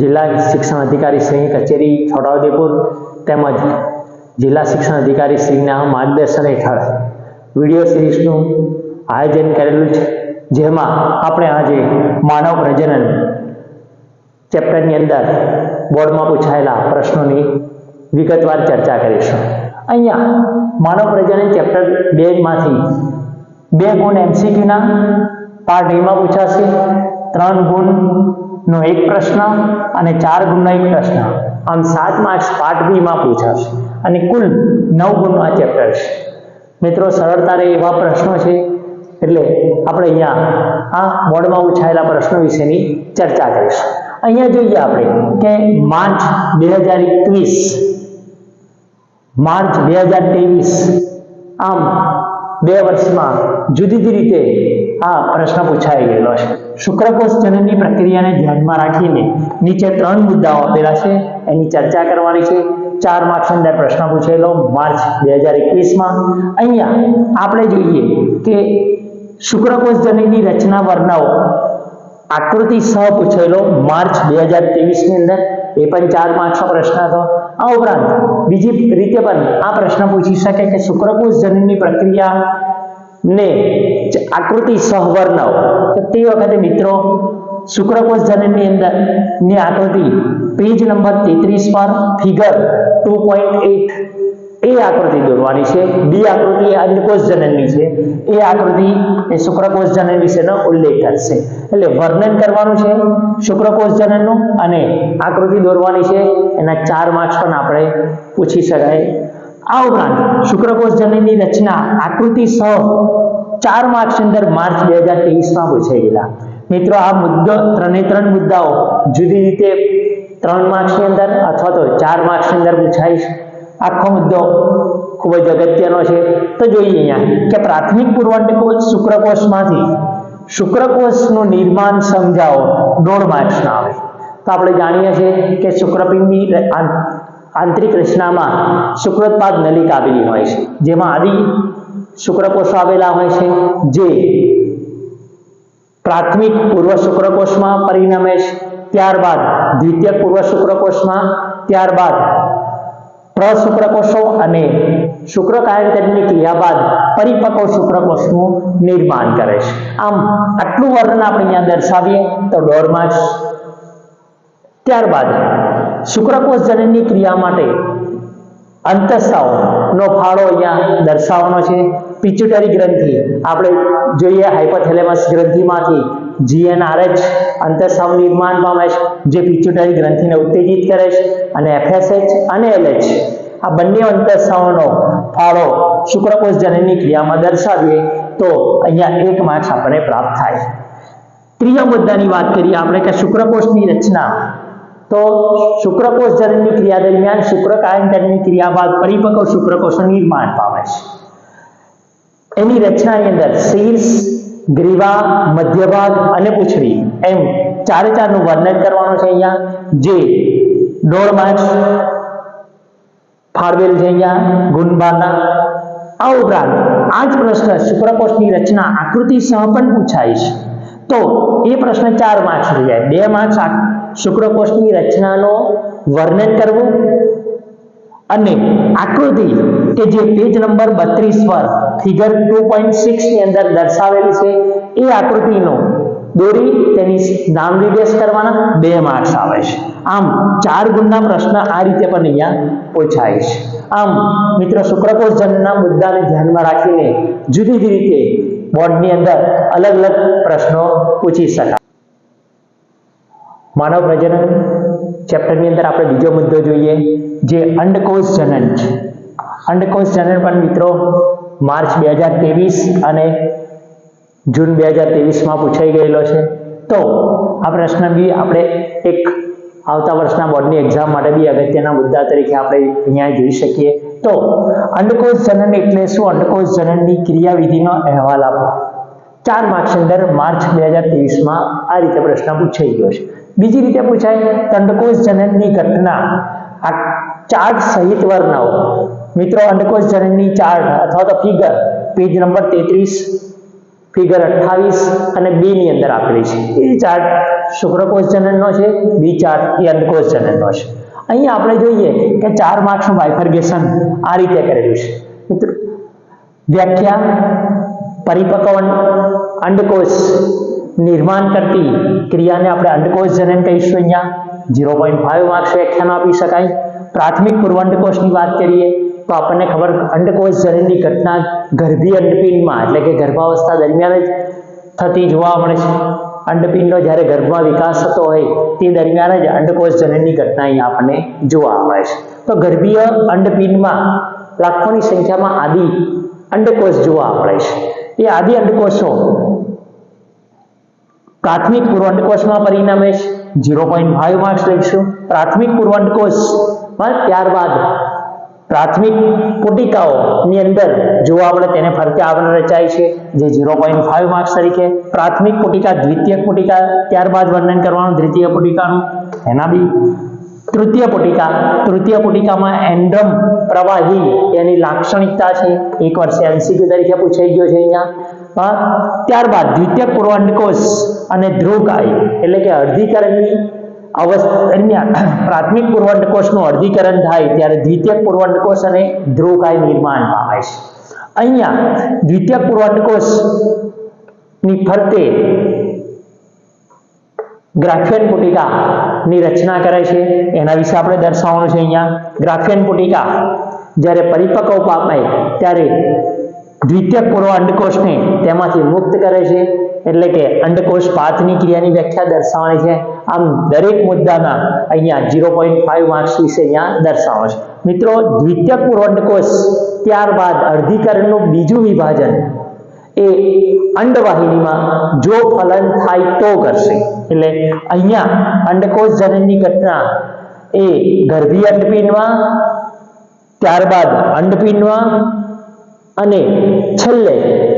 જિલ્લા શિક્ષણ અધિકારી શ્રીની કચેરી છોટાઉદેપુર તેમજ જિલ્લા શિક્ષણ અધિકારી શ્રીના માર્ગદર્શન હેઠળ વીડિયો સિરીઝનું આયોજન કરેલું છે. જેમાં આપણે આજે માનવ પ્રજનન ચેપ્ટરની અંદર બોર્ડમાં પૂછાયેલા પ્રશ્નોની વિગતવાર ચર્ચા કરીશું. અહીંયા માનવ પ્રજનન ચેપ્ટર બેમાંથી બે ગુણ એમસીક્યુના પાર્ટ એમાં પૂછાશે. ત્રણ ગુણનો એક પ્રશ્ન અને ચાર ગુણનો એક પ્રશ્ન. આમ સાત માર્ક્સ પાર્ટ બીમાં પૂછાશે. અને કુલ નવ ગુણનો ચેપ્ટર છે. મિત્રો, સરળતારે એવા પ્રશ્નો છે, એટલે આપણે અહીંયા આ બોર્ડમાં પૂછાયેલા પ્રશ્નો વિશેની ચર્ચા કરીશું. અહીંયા જોઈએ આપણે કે માર્ચ બે હજાર એકવીસ. માર્ચ બે હજાર ત્રેવીસ. આમ બે વર્ષમાં જુદી જુદી રીતે આ પ્રશ્ન પૂછાઈ ગયેલો છે. શુક્રકોષ જનનની પ્રક્રિયાને ધ્યાનમાં રાખીને નીચે ત્રણ મુદ્દાઓ આપેલા છે. એની ચર્ચા કરવાની છે. ચાર માર્ક્સ અંદર પ્રશ્ન પૂછેલો, માર્ચ બે હજાર એકવીસમાં. અહીંયા આપણે જોઈએ કે શુક્રકોષ જનનની રચના વર્ણવો આકૃતિ સહ પૂછેલો, માર્ચ બે હજાર ત્રેવીસની અંદર, એ પણ ચાર માર્ક્સનો પ્રશ્ન હતો. આ ઉપરાંત, બીજી રીતે પણ આ પ્રશ્ન પૂછી શકે કે શુક્રકોષ જનનની પ્રક્રિયા ને આકૃતિ સહ વર્ણવ. તો તે વખતે મિત્રો, શુક્રકોષ જનનની અંદર, ની આકૃતિ, પેજ નંબર તેત્રીસ પર, ફિગર ટુ પોઈન્ટ એટ. એ આકૃતિ દોરવાની છે. બી આકૃતિ અંડકોષ જનનની છે. એ આકૃતિ એ શુક્રકોષ જનન વિશેનો ઉલ્લેખ કરશે. એટલે વર્ણન કરવાનું છે શુક્રકોષ જનનનું અને આકૃતિ દોરવાની છે. એના ચાર માર્ક્સ પણ આપણે પૂછી શકાય. આ ઉપરાંત શુક્રકોષ જનનની રચના આકૃતિ સહ ચાર માર્ક્સ અંદર માર્ચ બે હજાર ત્રેવીસમાં પૂછાઈ ગયેલા. મિત્રો, આ મુદ્દો ત્રણે ત્રણ મુદ્દાઓ જુદી રીતે ત્રણ માર્ક્સની અંદર અથવા તો ચાર માર્ક્સની અંદર પૂછાય આખો મુદ્દો ખૂબ જ અગત્યનો છે. તો જોઈએ અહીંયા કે પ્રાથમિક પૂર્વાંડકોષ શુક્રકોષમાંથી શુક્રકોષનું નિર્માણ સમજાવો. દોઢ માર્ક્સના આવે. તો આપણે જાણીએ છીએ કે શુક્રપિંડની આંતરિક રચનામાં શુક્રોત્પાદ નલિકા આવેલી હોય છે. જેમાં આદિ શુક્રકોષો આવેલા હોય છે, જે પ્રાથમિક પૂર્વ શુક્રકોષમાં પરિણમે છે. ત્યારબાદ દ્વિતીય પૂર્વ શુક્રકોષમાં, ત્યારબાદ પ્રશુક્રકોષો અને શુક્રકાયંતરની ક્રિયા બાદ પરિપક્વ શુક્રકોષનું નિર્માણ કરે છે. આમ આટલું વર્ણન આપણે અહીંયા દર્શાવીએ તો દોઢ માર્ક્સ ત્યારબાદ શુક્રકોષ જનનની ક્રિયા માટે અંતઃસ્રાવ નો ફાળો અહીંયા દર્શાવવાનો છે. પિચ્યુટરી ગ્રંથિ. આપણે જોઈએ હાઇપોથેલેમસ ગ્રંથિમાંથી જીએનઆરએચ અંતઃસ્રાવ નિર્માણ પામે છે, જે પિચ્યુટરી ગ્રંથિને ઉત્તેજિત કરે છે અને એફએસએચ અને એલએચ આ બંને અંતઃસ્રાવનો ફાળો શુક્રકોષ જનની ક્રિયામાં દર્શાવીએ તો અહીંયા એક માર્ક્સ આપણને પ્રાપ્ત થાય. ત્રીજા મુદ્દાની વાત કરીએ આપણે કે શુક્રકોષની રચના. તો શુક્રકોષ જનની ક્રિયા દરમિયાન શુક્રકાયંતરની ક્રિયા બાદ પરિપક્વ શુક્રકોષો નિર્માણ પામે છે. એની રચનાની અંદર શીર્ષ ગ્રીવા મધ્યભાગ અને પૂછડી એમ ચારે ચારનું વર્ણન કરવાનું છે અહીંયા. જે દોઢ માર્ક્સ ફાળવેલ છે અહીંયા ગુણબાના આ ઉપરાંત આ જ પ્રશ્ન શુક્રકોષની રચના આકૃતિ સહ પણ પૂછાય છે. તો એ પ્રશ્ન ચાર માર્ક્સ થઈ જાય. બે માર્ક્સ શુક્રકોષની રચનાનો વર્ણન કરવું. અને આકૃતિ કે જે પેજ નંબર બત્રીસ પર ફિગર ટુ પોઈન્ટ અંદર દર્શાવેલી છે, એ આકૃતિનો દોરી તેની નામ નિર્દેશ કરવાના બે માર્ક્સ આવે છે. આમ ચાર ગુણના પ્રશ્ન આ રીતે પણ અહીંયા પૂછાય છે. આમ મિત્રો શુક્રકોષ જનનના મુદ્દાને ધ્યાનમાં રાખીને જુદી જુદી રીતે બોર્ડની અંદર અલગ અલગ પ્રશ્નો પૂછી શકાય. માનવ પ્રજનન ચેપ્ટરની અંદર આપણે બીજો મુદ્દો જોઈએ, જે અંડકોષ જનન છે. અંડકોષ જનન પણ મિત્રો માર્ચ બે હજાર ત્રેવીસ અને જૂન બે હજાર ત્રેવીસમાં પૂછાઈ ગયેલો છે. તો આ પ્રશ્ન બી આપણે એક આવતા વર્ષના બોર્ડની એક્ઝામ માટે બી અગત્યના મુદ્દા તરીકે આપણે અહીંયા જોઈ શકીએ. તો અંડકોષ જનન એટલે શું? અંડકોષ જનનની ક્રિયાવિધિનો અહેવાલ આપો. ચાર માર્ક્સ અંદર માર્ચ બે હજાર ત્રેવીસમાં આ રીતે પ્રશ્ન પૂછાઈ ગયો છે. બીજી રીતે પૂછાય અંડકોશ જનનની ઘટના. આ ચાર્ટ સહિત વર્ણવો. મિત્રો અંડકોશ જનનની ચાર્ટ અથવા તો ફિગર, પેજ નંબર તેત્રીસ, ફિગર અઠ્ઠાવીસ અને બી ની અંદર આપેલી છે. એ ચાર્ટ શુક્રકોષ જનનનો છે, બી ચાર્ટ એ અંડકોષ જનનનો છે. અહીં આપણે જોઈએ કે ચાર માર્ક્સનું બાયફર્ગેશન આ રીતે કરેલું છે. મિત્રો, વ્યાખ્યા પરિપક્વ અંડ- અંડકોષ નિર્માણ કરતી ક્રિયાને આપણે અંડકોષ જનન કહીશું અહીંયા. ઝીરો પોઈન્ટ ફાઈવ માર્ક્સ વ્યાખ્યાનો આપી શકાય. પ્રાથમિક પૂર્વાંડકોષની વાત કરીએ, તો આપણને ખબર અંડકોષ જનનની ઘટના ગર્ભી અંડપિંડમાં, એટલે કે ગર્ભાવસ્થા દરમિયાન જ થતી જોવા મળે છે. અંડપિંડનો જ્યારે ગર્ભમાં વિકાસ થતો હોય, તે દરમિયાન જ અંડકોષ જનનની ઘટના અહીંયા આપણને જોવા મળે છે. તો ગર્ભીય અંડપિંડમાં લાખોની સંખ્યામાં આદિ અંડકોષ જોવા મળે છે. એ આદિ અંડકોષો પ્રાથમિક પૂર્વાંડકોષમાં પરિણમે ઝીરો પોઈન્ટ ફાઈવ માર્ક્સ લઈશું. પ્રાથમિક પૂર્વાંડકોષમાં ત્યારબાદ પ્રાથમિક પુટિકાઓની અંદર જોવા આપણે તેને ફરતે આવરણ રચાય છે, જે ઝીરો પોઈન્ટ ફાઈવ માર્ક્સ તરીકે. પ્રાથમિક પુટિકા, દ્વિતીય પુટિકા, ત્યારબાદ વર્ણન કરવાનું દ્વિતીય પુટિકાનું. એના બી તૃતીય પુટિકા. તૃતીય પુટિકામાં એન્ડ્રમ પ્રવાહી એની લાક્ષણિકતા છે. એક વર્ષે એમસીક્યુ તરીકે પૂછાઈ ગયો છે અહીંયા. ત્યારબાદ દ્વિતીય પૂર્વાંડકોષ અને ધ્રુવકાય એટલે કે અર્ધીકરણની અવસ્થા દરમિયાન પ્રાથમિક પૂર્વાંડકોષનું અર્ધીકરણ થાય ત્યારે દ્વિતીય પૂર્વાંડકોષ અને ધ્રુવકાય નિર્માણ પામે છે. અહીંયા દ્વિતીય પૂર્વાંડકોષની ફરતે ગ્રાફિયન પુટિકાની રચના કરે છે. એના વિશે આપણે દર્શાવવાનું છે અહીંયા. ગ્રાફિયન પુટિકા જ્યારે પરિપક્વ પામે ત્યારે દ્વિતીય પૂર્વ અંડકોષને તેમાંથી મુક્ત કરે છે. એટલે કે અંડકોષ પાથની ક્રિયાની વ્યાખ્યા દર્શાવવાની છે. આમ દરેક મુદ્દાના અહીંયા ઝીરો પોઈન્ટ ફાઈવ માર્ક્સ વિશે અહીંયા દર્શાવો છે. મિત્રો, દ્વિતીય પૂર્વ અંડકોષ ત્યારબાદ અર્ધીકરણનું બીજું વિભાજન એ અંડવાહિનીમાં જો ફલન થાય તો કરશે. એટલે અહીંયા અંડકોષ જનનની ઘટના એ ગર્ભી અંડપિંડમાં ત્યારબાદ અંડપિંડમાં અને છેલ્લે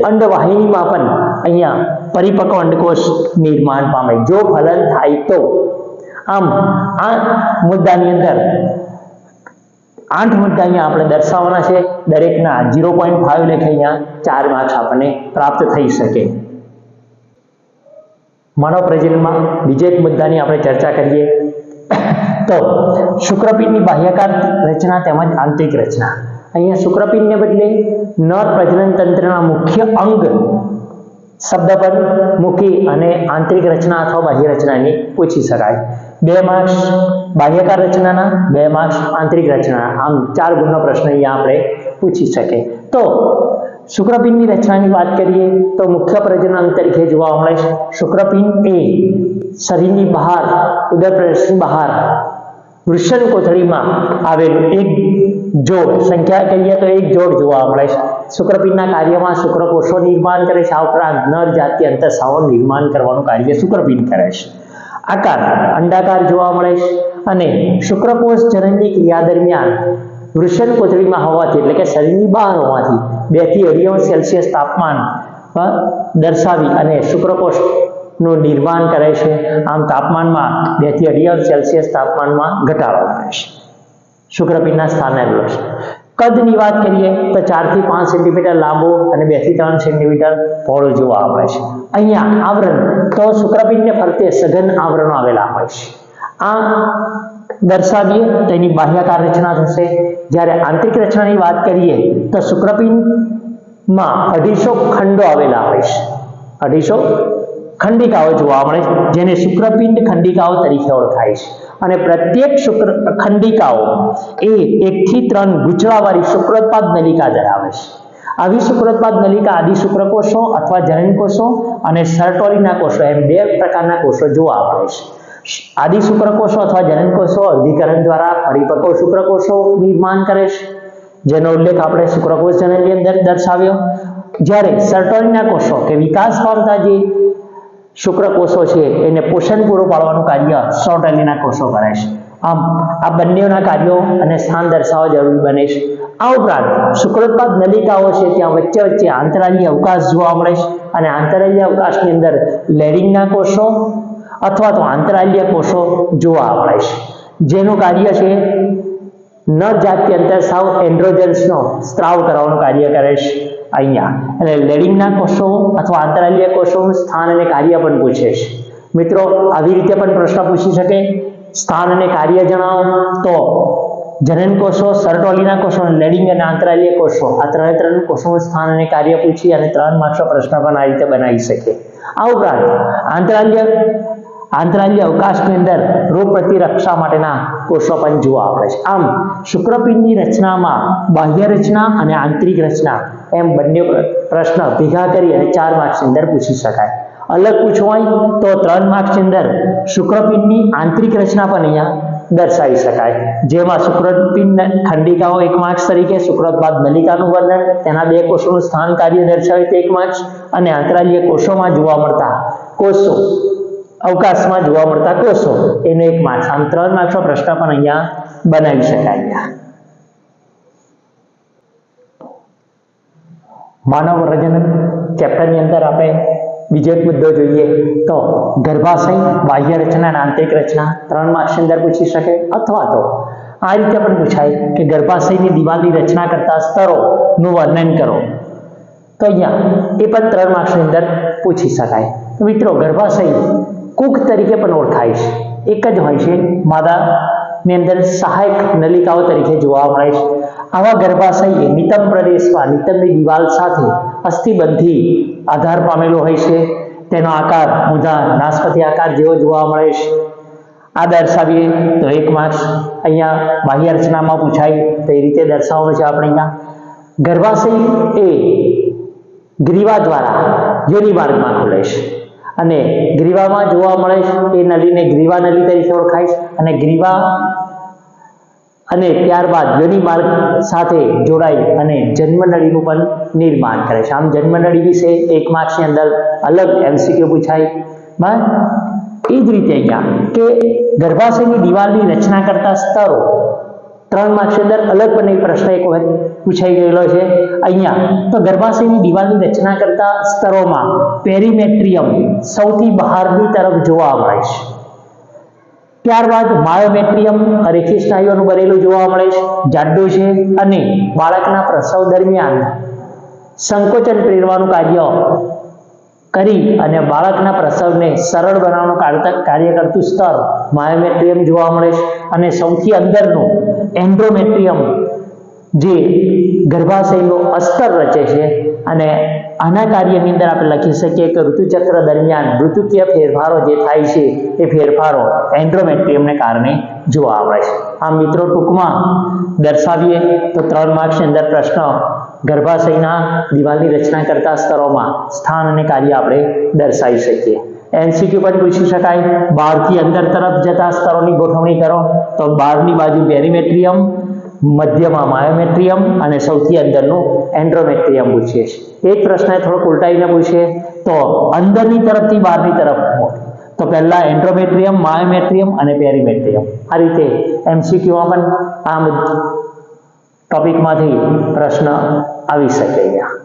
અંડવાહિનીમાં પણ અહીંયા પરિપક્વ અંડકોષ નિર્માણ પામે. જો ફલન થાય તો. આમ આ મુદ્દાની અંદર આઠ મુદ્દા અહીંયા આપણે દર્શાવવાના છે. દરેકના ઝીરો પોઈન્ટ ફાઈવ લેખે અહીંયા ચાર માર્ક્સ આપણને પ્રાપ્ત થઈ શકે. માનવ પ્રજનમાં બીજા એક મુદ્દાની આપણે ચર્ચા કરીએ. તો શુક્રપિંડની બાહ્યકાર રચના તેમજ આંતરિક રચના. અહીંયા શુક્રપિંડને બદલે નર પ્રજનન તંત્રના મુખ્ય અંગ શબ્દ પર મૂકી અને આંતરિક રચના અથવા બાહ્ય રચનાની પૂછી શકાય. બે માર્ક્સ બાહ્યકાર રચનાના, બે માર્ક્સ આંતરિક રચનાના. આમ ચાર ગુણનો પ્રશ્ન અહીંયા આપણે પૂછી શકે તો શુક્રપિંડની રચનાની વાત કરીએ તો મુખ્ય પ્રજનન તરીકે જોવા મળે છે. શુક્રપિંડ એ શરીરની બહાર ઉદર પ્રદેશની બહાર, વૃષણ કોથળીમાં આવેલું એક જોડ, સંખ્યા કહીએ તો એક જોડ જોવા મળે છે. શુક્રપિંડના કાર્યમાં શુક્રકોષો નિર્માણ કરે છે. આ ઉપરાંત નર જાતિ સાવન નિર્માણ કરવાનું કાર્ય શુક્રપિંડ કરે છે. આકાર, અંડાકાર જોવા મળે છે. અને શુક્રકોષ જનનની ક્રિયા દરમિયાન વૃષણ કોથળીમાં હોવાથી, એટલે કે શરીરની બહાર હોવાથી બેથી અઢી સેલ્સિયસ તાપમાન દર્શાવી અને શુક્રકોષનું નિર્માણ કરે છે. આમ તાપમાનમાં બેથી અઢી સેલ્સિયસ તાપમાનમાં ઘટાડો કરે છે. શુક્રપિંડના સ્થાને આવેલો છે. કદની વાત કરીએ તો ચારથી પાંચ સેન્ટીમીટર લાંબો અને બેથી ત્રણ સેન્ટીમીટર પહોળો જોવા મળે છે. અહીંયા આવરણ તો શુક્રપિંડને ફરતે સઘન આવરણો આવેલા હોય છે. આ દર્શાવીએ તો એની બાહ્યાકાર રચના થશે. જ્યારે આંતરિક રચનાની વાત કરીએ તો શુક્રપિંડમાં અઢીસો ખંડો આવેલા હોય છે. અઢીસો ખંડિકાઓ જોવા મળે છે, જેને શુક્રપિંડ ખંડિકાઓ તરીકે ઓળખાય છે. અને પ્રત્યેક શુક્ર ખંડિકાઓ એ એકથી ત્રણ ગૂંચળાવાળી શુક્રોત્પાદ નલિકા ધરાવે છે. આવી શુક્રોત્પાદ નલિકા આદિ શુક્રકોષો અથવા જનનકોષો અને સરટોલીના કોષો એમ બે પ્રકારના કોષો જોવા મળે છે. આદિ શુક્રકોષો અથવા જનનકોષો અર્ધીકરણ દ્વારા પરિપક્વ શુક્રકોષો નિર્માણ કરે છે. જેનો ઉલ્લેખ આપણે શુક્રકોષ જનનની અંદર દર્શાવ્યો. જ્યારે સર્ટોલીના કોષો કે વિકાસ પામતા જે શુક્રકોષો છે, એને પોષણ પૂરું પાડવાનું કાર્ય સૌટલીના કોષો કરે છે. આમ, આ બંનેના કાર્યો અને સ્થાન દર્શાવવા જરૂરી બને છે. આ ઉપરાંત, શુક્રોત્પાદ નલિકાઓ છે, ત્યાં વચ્ચે વચ્ચે આંતરાલીય અવકાશ જોવા મળે છે અને આંતરાલીય અવકાશની અંદર લેરિંગના કોષો અથવા તો આંતરાલીય કોષો જોવા મળે છે. જેનું કાર્ય છે, ન જાતિ સાવ એન્ડ્રોજન્સનો સ્ત્રાવ કરવાનું કાર્ય કરે છે. અહીંયા. એટલે લેડિંગના કોષો અથવા આંતરાલીય કોષોનું સ્થાન અને કાર્ય પણ પૂછે છે. મિત્રો, આવી રીતે પણ પ્રશ્ન પૂછી શકે. સ્થાન અને કાર્ય જણાવો. તો જનન કોષો, સરટોલીના કોષો, લેડિંગ અને આંતરાલીય કોષો, આ ત્રણે ત્રણ કોષોનું સ્થાન અને કાર્ય પૂછી અને ત્રણ માત્ર પ્રશ્ન પણ આ રીતે બનાવી શકે. આ ઉપરાંત આંતરાલીય આંતરાલીય અવકાશની અંદર રોગ પ્રતિરક્ષા માટેના કોષો પણ જોવા મળે છે. આમ શુક્રપિંડની રચનામાં બાહ્ય રચના અને આંતરિક રચના એમ બંને પ્રશ્ન ભેગા કરી અને ચાર માર્ક્સની અંદર પૂછી શકાય. અલગ પૂછવું હોય તો ત્રણ માર્ક્સની અંદર શુક્રપિંડની આંતરિક રચના પણ અહીંયા દર્શાવી શકાય. જેમાં શુક્રપિંડ ખંડિકાઓ એક માર્ક્સ તરીકે શુક્રોત્પાદ નલિકાનું વર્ણન, તેના બે કોષોનું સ્થાન કાર્ય દર્શાવે તે એક માર્ક્સ, અને આંતરાલીય કોષોમાં જોવા મળતા કોષો, અવકાશમાં જોવા મળતા કોષો, એનો એક માર્ક્સ. આમ ત્રણ માર્ક્સનો પ્રશ્ન પણ અહીંયા બનાવી શકાય. માનવ પ્રજનન ચેપ્ટરની અંદર આપણે બીજો એક મુદ્દો જોઈએ. તો ગર્ભાશય, બાહ્ય રચના અને આંતરિક રચના ત્રણ માર્ક્સની અંદર પૂછી શકે અથવા તો આ રીતે પણ પૂછાય કે ગર્ભાશયની દિવાલની રચના કરતા સ્તરોનું વર્ણન કરો. તો અહીંયા એ પણ ત્રણ માર્ક્સની અંદર પૂછી શકાય. મિત્રો ગર્ભાશય કુક તરીકે પણ ઓળખાય છે. એક જ હોય છે માદાની અંદર સહાયક નલિકાઓ તરીકે જોવા મળે છે. આવા ગર્ભાશયે નિતંબ પ્રદેશમાં નિતંબની દિવાલ સાથે અસ્થિબંધી આધાર પામેલો હોય છે. તેનો આકાર મુધા નાસ્પતિ આકાર જેવો જોવા મળે છે. આ દર્શાવીએ તો એક માર્ક્સ અહીંયા બાહ્ય રચનામાં પૂછાય તો રીતે દર્શાવવાનું છે આપણે અહીંયા. ગર્ભાશય એ ગ્રીવા દ્વારા યોનિ માર્ગમાં ખુલે છે. અને ગ્રીવામાં જોવા મળે છે એ નદીને ગ્રીવા નદી તરીકે ઓળખાય અને ગ્રીવા અને ત્યારબાદ યોનિ માર્ગ સાથે જોડાઈ અને જન્મનળીનું પણ નિર્માણ કરે છે. આમ જન્મનળી વિશે એક માર્ક્સની અંદર અલગ એમસીક્યુ પૂછાય. બરાબર એ જ રીતે અહીંયા કે ગર્ભાશયની દિવાલની રચના કરતા સ્તરો ત્રણ માર્ક્સની અંદર અલગ પણ પ્રશ્ન એક વખત પૂછાઈ ગયેલો છે. અહીંયા તો ગર્ભાશયની દિવાલની રચના કરતા સ્તરોમાં પેરીમેટ્રિયમ સૌથી બહારની તરફ જોવા મળે છે. ત્યારબાદ માયોમેટ્રિયમ રેખી સ્નાયુઓનું બનેલું જોવા મળે છે. જાડું છે અને બાળકના પ્રસવ દરમિયાન સંકોચન પ્રેરવાનું કાર્ય કરી અને બાળકના પ્રસવને સરળ બનાવવાનું કાર્ય કરતું સ્તર માયોમેટ્રિયમ જોવા મળે છે. અને સૌથી અંદરનું એન્ડ્રોમેટ્રિયમ જે ગર્ભાશયનું અસ્તર રચે છે અને આના કાર્યની અંદર આપણે લખી શકીએ કે ઋતુચક્ર દરમિયાન ઋતુકીય ફેરફારો જે થાય છે એ ફેરફારો એન્ડ્રોમેટ્રિયમને કારણે જોવા મળે છે. આમ મિત્રો ટૂંકમાં દર્શાવીએ તો ત્રણ માર્ક્સની અંદર પ્રશ્ન ગર્ભાશયના દિવાલની રચના કરતા સ્તરોમાં સ્થાન અને કાર્ય આપણે દર્શાવી શકીએ. એમસીક્યુ પણ પૂછી શકાય. બહારથી અંદર તરફ જતા સ્તરોની ગોઠવણી કરો. તો બહારની બાજુ બેરીમેટ્રિયમ, મધ્યમાં માયોમેટ્રિયમ અને સૌથી અંદરનું એન્ડ્રોમેટ્રિયમ પૂછીએ છીએ. એક પ્રશ્ન થોડોક ઉલટાઈને પૂછીએ. તો અંદરની તરફથી બહારની તરફ તો પહેલા એન્ડ્રોમેટ્રિયમ, માયોમેટ્રિયમ અને પેરીમેટ્રિયમ આ રીતે એમસીક્યુમાં પણ આ ટોપિકમાંથી પ્રશ્ન આવી શકે અહીંયા